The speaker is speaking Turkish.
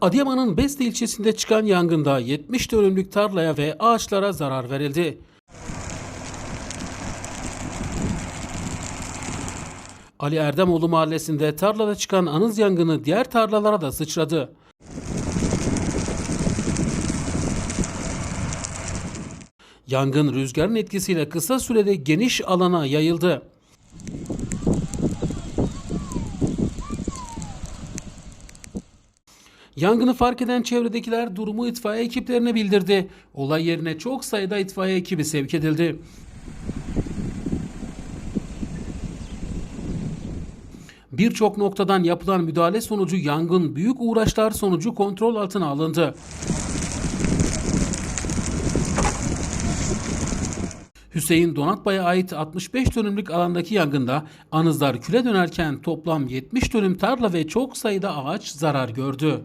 Adıyaman'ın Beste ilçesinde çıkan yangında 70 dönümlük tarlaya ve ağaçlara zarar verildi. Ali Erdemoğlu mahallesinde tarlada çıkan anız yangını diğer tarlalara da sıçradı. Yangın rüzgarın etkisiyle kısa sürede geniş alana yayıldı. Yangını fark eden çevredekiler durumu itfaiye ekiplerine bildirdi. Olay yerine çok sayıda itfaiye ekibi sevk edildi. Birçok noktadan yapılan müdahale sonucu yangın büyük uğraşlar sonucu kontrol altına alındı. Hüseyin Donatbay'a ait 65 dönümlük alandaki yangında anızlar küle dönerken toplam 70 dönüm tarla ve çok sayıda ağaç zarar gördü.